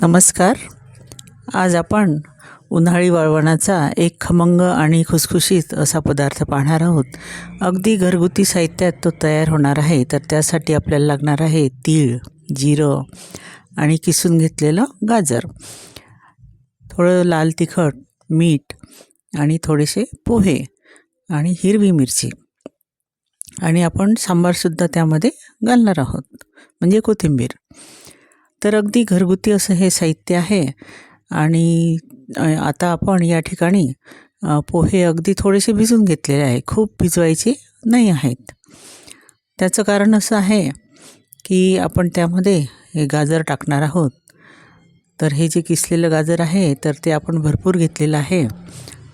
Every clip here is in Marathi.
नमस्कार. आज आपण उन्हाळी वळवणाचा एक खमंग आणि खुसखुशीत असा पदार्थ पाहणार आहोत. अगदी घरगुती साहित्यात तो तयार होणार आहे तर त्यासाठी आपल्याला लागणार आहे तीळ जिरं आणि किसून घेतलेलं गाजर. थोडं लाल तिखट मीठ आणि थोडेसे पोहे आणि हिरवी मिरची. आणि आपण सांबारसुद्धा त्यामध्ये घालणार आहोत म्हणजे कोथिंबीर. तर अगदी घरगुती असं हे साहित्य आहे. आणि आता आपण या ठिकाणी पोहे अगदी थोडेसे भिजून घेतलेले आहे. खूप भिजवायचे नाही आहेत. त्याचं कारण असं आहे की आपण त्यामध्ये हे गाजर टाकणार आहोत. तर हे जे किसलेलं गाजर आहे तर ते आपण भरपूर घेतलेलं आहे.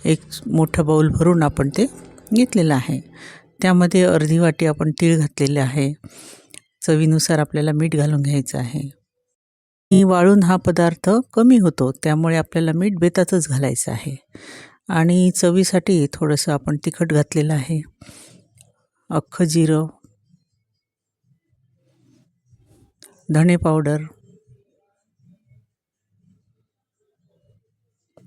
एक मोठं बाऊल भरून आपण ते घेतलेलं आहे. त्यामध्ये अर्धी वाटी आपण तीळ घातलेले आहे. चवीनुसार आपल्याला मीठ घालून घ्यायचं आहे. वाळून हा पदार्थ कमी होतो त्यामुळे आपल्याला मीठ बेतातच घालायचं आहे. आणि चवीसाठी थोडंसं आपण तिखट घातलेलं आहे. अख्खं जिरं धणे पावडर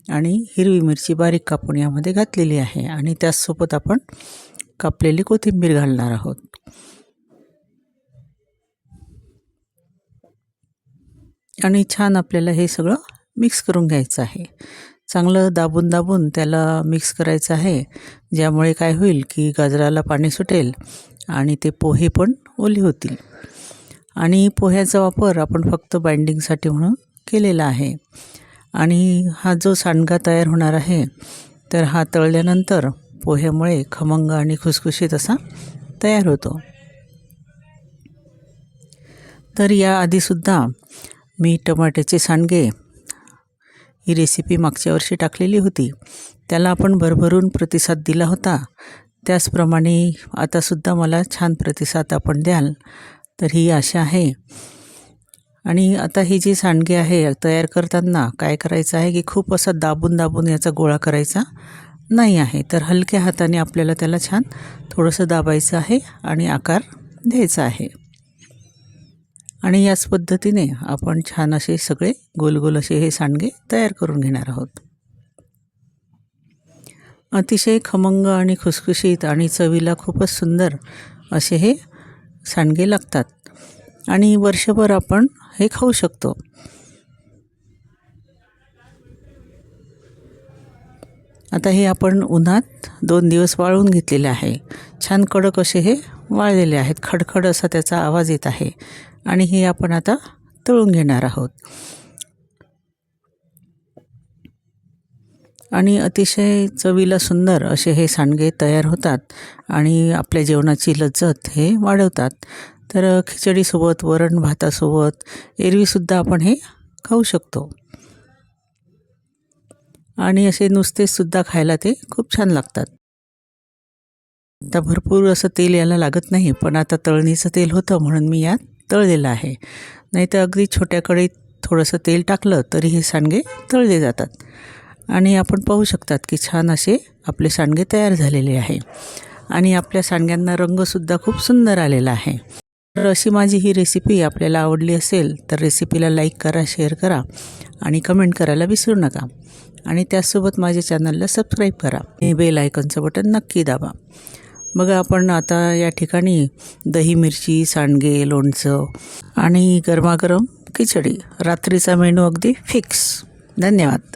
आणि हिरवी मिरची बारीक कापून यामध्ये घातलेली आहे. आणि त्याचसोबत आपण कापलेली कोथिंबीर घालणार आहोत. आणि छान आपल्याला हे सगळं मिक्स करून घ्यायचं आहे. चांगलं दाबून दाबून त्याला मिक्स करायचं आहे ज्यामुळे काय होईल की गाजराला पाणी सुटेल आणि ते पोहे पण ओले होतील. आणि पोह्याचा वापर आपण फक्त बाइंडिंगसाठी म्हणून केलेला आहे. आणि हा जो सांडगा तयार होणार आहे तर हा तळल्यानंतर पोह्यामुळे खमंग आणि खुसखुशीत असा तयार होतो. तर याआधीसुद्धा मी टमाट्याचे सांडगे ही रेसिपी मागच्या वर्षी टाकलेली होती. त्याला आपण भरभरून प्रतिसाद दिला होता. त्याचप्रमाणे आतासुद्धा मला छान प्रतिसाद आपण द्याल तर ही आशा आहे. आणि आता ही जी सांडगे आहे तयार करताना काय करायचं आहे की खूप असा दाबून दाबून याचा गोळा करायचा नाही आहे तर हलक्या हाताने आपल्याला त्याला छान थोडंसं दाबायचं आहे आणि आकार द्यायचा आहे. आणि याच पद्धतीने आपण छान असे सगळे गोल गोल असे हे सांडगे तयार करून घेणार आहोत. अतिशय खमंग आणि खुसखुशीत आणि चवीला खूपच सुंदर असे हे सांडगे लागतात आणि वर्षभर आपण हे खाऊ शकतो. आता हे आपण उन्हात दोन दिवस वाळून घेतलेले आहे. छान कडक असे हे वाळलेले आहेत. खडखड असा त्याचा आवाज येत आहे. आणि हे आपण आता तळून घेणार आहोत. आणि अतिशय चवीला सुंदर असे हे सांडगे तयार होतात आणि आपल्या जेवणाची लज्जत हे वाढवतात. तर खिचडीसोबत वरण भातासोबत एरवीसुद्धा आपण हे खाऊ शकतो. आणि असे नुसतेसुद्धा खायला ते खूप छान लागतात. आता भरपूर असं तेल याला लागत नाही पण आता तळणीचं तेल होतं म्हणून मी यात तळलेलं आहे. नाही तर अगदी छोट्या कढईत थोडंसं तेल टाकलं तरी हे सांडगे तळले जातात. आणि आपण पाहू शकतात की छान असे आपले सांडगे तयार झालेले आहे. आणि आपल्या सांडग्यांना रंगसुद्धा खूप सुंदर आलेला आहे. तर अशी माझी ही रेसिपी आपल्याला आवडली असेल तर रेसिपीला लाईक करा शेअर करा आणि कमेंट करायला विसरू नका. आणि त्याचसोबत माझ्या चॅनलला सबस्क्राईब करा. आणि बेल आयकॉनचं बटन नक्की दाबा. मग आपण आता या ठिकाणी दही मिरची सांडगे लोणचं आणि गरमागरम खिचडी. रात्रीचा मेनू अगदी फिक्स धन्यवाद.